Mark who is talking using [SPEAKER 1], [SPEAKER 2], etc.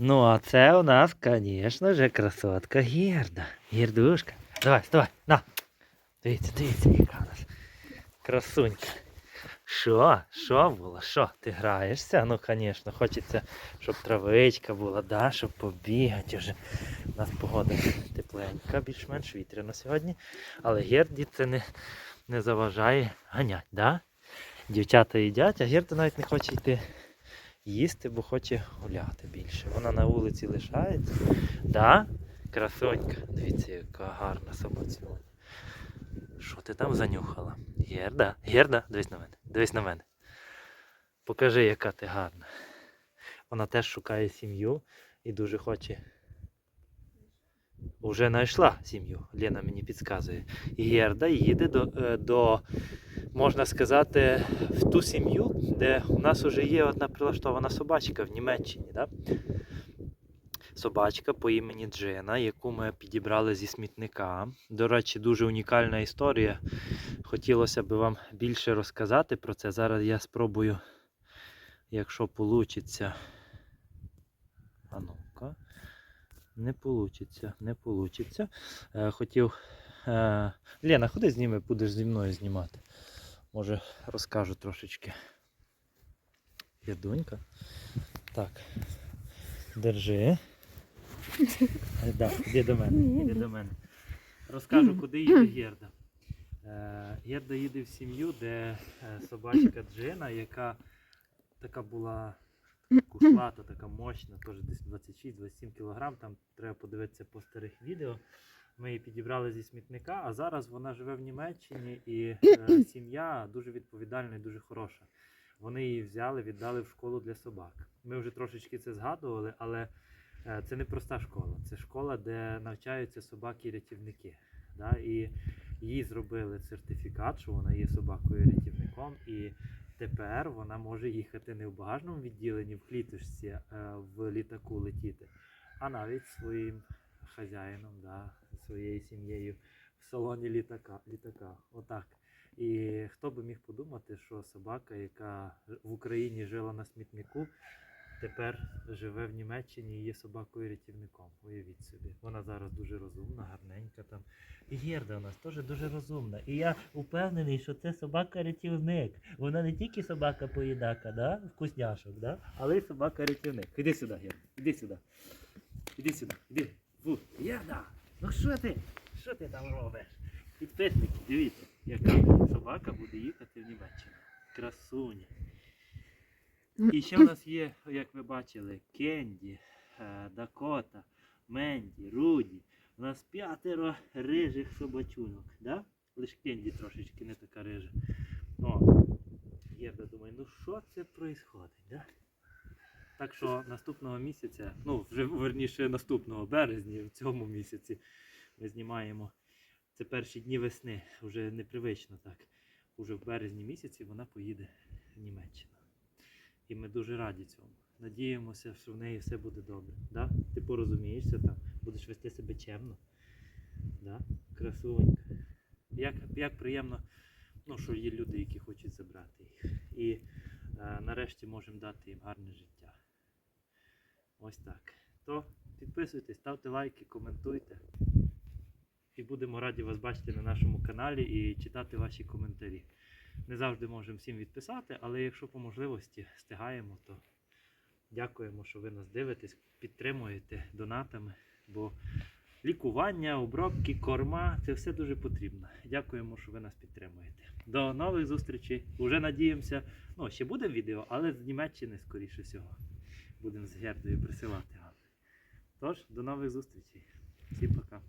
[SPEAKER 1] Ну, а це у нас, звісно ж, красотка Герда. Гердушка. Давай, вставай, на. Дивіться, дивіться, яка у нас красунька. Що? Що було? Що? Ти граєшся? Ну, звісно, хочеться, щоб травичка була, да? щоб побігати вже. У нас погода тепленька, більш-менш вітряна сьогодні. Але Герді це не, не заважає ганять, да? Дівчата їдять, а Герда навіть не хоче йти їсти, бо хоче гуляти більше. Вона на вулиці лишається. Да? Красонька. Дивіться, яка гарна собацюня. Що ти там занюхала? Герда? Герда? Дивись на мене. Дивись на мене. Покажи, яка ти гарна. Вона теж шукає сім'ю і дуже хоче. Уже знайшла сім'ю, Лена мені підказує. Герда їде до, е, до, можна сказати, в ту сім'ю, де у нас вже є одна прилаштована собачка в Німеччині. Да? Собачка по імені Джина, яку ми підібрали зі смітника. До речі, дуже унікальна історія. Хотілося б вам більше розказати про це. Зараз я спробую, якщо вийде. А ну-ка. Не вийде, не вийде. Хотів. Е, Лена, ходи зніми, будеш зі мною знімати. Може розкажу трошечки. Єдунька. Так. Держи. Да, іди до мене, іди до мене. Розкажу, куди їде Герда. Герда їде в сім'ю, де е, собачка Джина, яка така була кушлата, така мощна, теж десь 26-27 кг. Там треба подивитися по старих відео. Ми її підібрали зі смітника, а зараз вона живе в Німеччині і е, сім'я дуже відповідальна і дуже хороша. Вони її взяли, віддали в школу для собак. Ми вже трошечки це згадували, але е, це не проста школа. Це школа, де навчаються собаки-рятівники. Да? І їй зробили сертифікат, що вона є собакою-рятівником, і тепер вона може їхати не в багажному відділенні в кліточці, а в літаку летіти, а навіть своїм хазяїном, да, своєю сім'єю в салоні літака. літака. Отак. І хто би міг подумати, що собака, яка в Україні жила на смітнику, тепер живе в Німеччині і є собакою-рятівником. Уявіть собі. Вона зараз дуже розумна, гарненька там. І Герда у нас теж дуже розумна. І я впевнений, що це собака-рятівник. Вона не тільки собака-поїдака, да? вкусняшок, да? але й собака-рятівник. Іди сюди, Герда, іди сюди. Іди сюди, іди. Фу. Герда, ну що ти? Що ти там робиш? Підписники, дивіться, яка собака буде їхати в Німеччину. Красуня. І ще в нас є, як ви бачили, Кенді, е, Дакота, Менді, Руді. У нас п'ятеро рижих собачунок. Да? Лише Кенді трошечки не така рижа. О, я думаю, ну що це відбувається? Да? Так що наступного місяця, ну вже верніше наступного березня, в цьому місяці ми знімаємо. Це перші дні весни, вже непривично так. Уже в березні місяці вона поїде в Німеччину. І ми дуже раді цьому. Надіємося, що в неї все буде добре. Да? Ти порозумієшся там, будеш вести себе чемно. Да? Красунька. Як, як приємно, ну, що є люди, які хочуть забрати їх. І е, нарешті можемо дати їм гарне життя. Ось так. То підписуйтесь, ставте лайки, коментуйте. І будемо раді вас бачити на нашому каналі і читати ваші коментарі. Не завжди можемо всім відписати, але якщо по можливості встигаємо, то дякуємо, що ви нас дивитесь, підтримуєте донатами, бо лікування, обробки, корма це все дуже потрібно. Дякуємо, що ви нас підтримуєте. До нових зустрічей. Уже надіємося, ну ще буде відео, але з Німеччини, скоріше всього, будемо з Гердою присилати. Тож, до нових зустрічей. Всім пока.